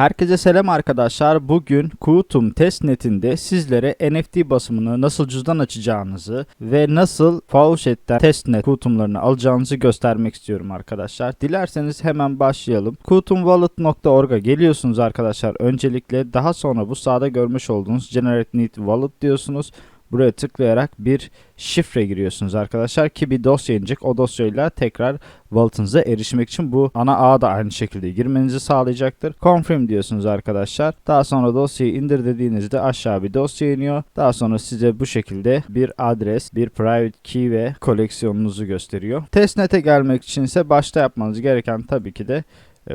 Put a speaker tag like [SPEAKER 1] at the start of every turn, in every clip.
[SPEAKER 1] Herkese selam arkadaşlar. Bugün Kutum testnetinde sizlere NFT basımını nasıl cüzdan açacağınızı ve nasıl Faucet'ten testnet kutumlarını alacağınızı göstermek istiyorum arkadaşlar. Dilerseniz hemen başlayalım. Kutumwallet.org'a geliyorsunuz arkadaşlar. Öncelikle daha sonra bu sağda görmüş olduğunuz Generate Need Wallet diyorsunuz. Buraya tıklayarak bir şifre giriyorsunuz arkadaşlar ki bir dosya inecek. O dosyayla tekrar wallet'ınıza erişmek için bu ana ağa da aynı şekilde girmenizi sağlayacaktır. Confirm diyorsunuz arkadaşlar. Daha sonra dosyayı indir dediğinizde aşağı bir dosya iniyor. Daha sonra size bu şekilde bir adres, bir private key ve koleksiyonunuzu gösteriyor. Testnet'e gelmek için ise başta yapmanız gereken tabii ki de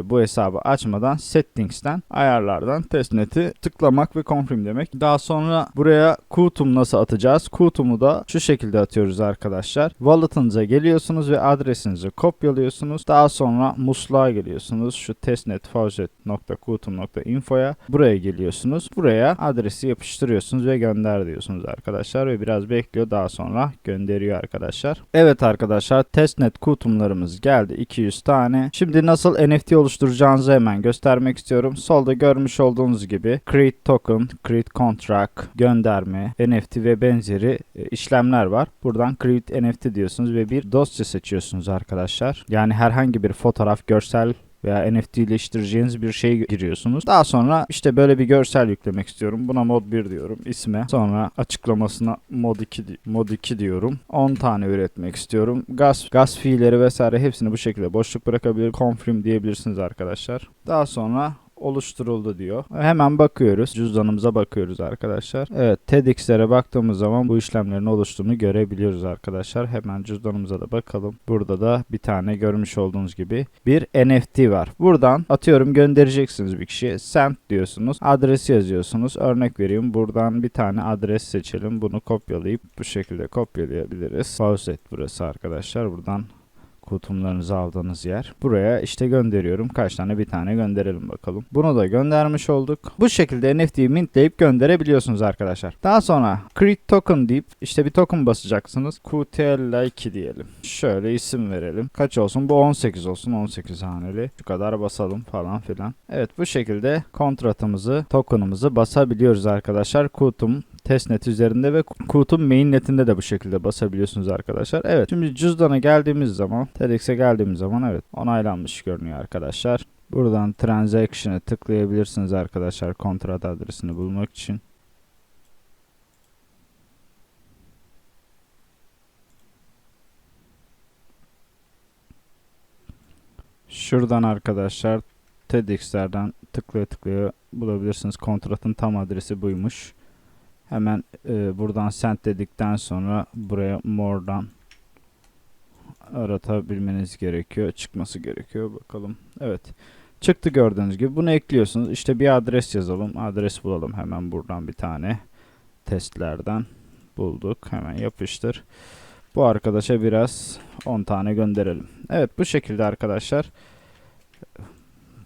[SPEAKER 1] bu hesabı açmadan settings'ten ayarlardan testnet'i tıklamak ve confirm demek. Daha sonra buraya kutum nasıl atacağız? Kutumu da şu şekilde atıyoruz arkadaşlar. Wallet'ınıza geliyorsunuz ve adresinizi kopyalıyorsunuz. Daha sonra musluğa geliyorsunuz. Şu testnetfaucet.kutum.info'ya buraya geliyorsunuz. Buraya adresi yapıştırıyorsunuz ve gönder diyorsunuz arkadaşlar ve biraz bekliyor. Daha sonra gönderiyor arkadaşlar. Evet arkadaşlar testnet kutumlarımız geldi 200 tane. Şimdi nasıl NFT oluşturacağınızı hemen göstermek istiyorum. Solda görmüş olduğunuz gibi create token, create contract, gönderme, NFT ve benzeri e, işlemler var. Buradan create NFT diyorsunuz ve bir dosya seçiyorsunuz arkadaşlar. Yani herhangi bir fotoğraf, görsel veya NFT'leştireceğiniz bir şey giriyorsunuz. Daha sonra işte böyle bir görsel yüklemek istiyorum. Buna mod 1 diyorum isme. Sonra açıklamasına mod 2 di- mod 2 diyorum. 10 tane üretmek istiyorum. Gaz gaz fiilleri vesaire hepsini bu şekilde boşluk bırakabilir. Confirm diyebilirsiniz arkadaşlar. Daha sonra oluşturuldu diyor. Hemen bakıyoruz. Cüzdanımıza bakıyoruz arkadaşlar. Evet TEDx'lere baktığımız zaman bu işlemlerin oluştuğunu görebiliyoruz arkadaşlar. Hemen cüzdanımıza da bakalım. Burada da bir tane görmüş olduğunuz gibi bir NFT var. Buradan atıyorum göndereceksiniz bir kişiye. Send diyorsunuz. Adresi yazıyorsunuz. Örnek vereyim. Buradan bir tane adres seçelim. Bunu kopyalayıp bu şekilde kopyalayabiliriz. Faucet burası arkadaşlar. Buradan kutumlarınızı aldığınız yer. Buraya işte gönderiyorum. Kaç tane bir tane gönderelim bakalım. Bunu da göndermiş olduk. Bu şekilde NFT'yi mintleyip gönderebiliyorsunuz arkadaşlar. Daha sonra create token deyip işte bir token basacaksınız. QTL2 diyelim. Şöyle isim verelim. Kaç olsun? Bu 18 olsun. 18 haneli. Şu kadar basalım falan filan. Evet bu şekilde kontratımızı, token'ımızı basabiliyoruz arkadaşlar. Kutum testnet üzerinde ve Kutum mainnetinde de bu şekilde basabiliyorsunuz arkadaşlar. Evet şimdi cüzdana geldiğimiz zaman TEDx'e geldiğimiz zaman evet onaylanmış görünüyor arkadaşlar. Buradan transaction'e tıklayabilirsiniz arkadaşlar kontrat adresini bulmak için. Şuradan arkadaşlar TEDx'lerden tıklaya tıklaya bulabilirsiniz. Kontratın tam adresi buymuş. Hemen e, buradan send dedikten sonra buraya more'dan aratabilmeniz gerekiyor. Çıkması gerekiyor. Bakalım. Evet. Çıktı gördüğünüz gibi. Bunu ekliyorsunuz. İşte bir adres yazalım. Adres bulalım hemen buradan bir tane. Testlerden bulduk. Hemen yapıştır. Bu arkadaşa biraz 10 tane gönderelim. Evet bu şekilde arkadaşlar.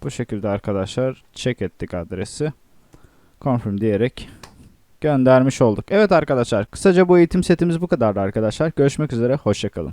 [SPEAKER 1] Bu şekilde arkadaşlar check ettik adresi. Confirm diyerek göndermiş olduk. Evet arkadaşlar kısaca bu eğitim setimiz bu kadardı arkadaşlar. Görüşmek üzere hoşçakalın.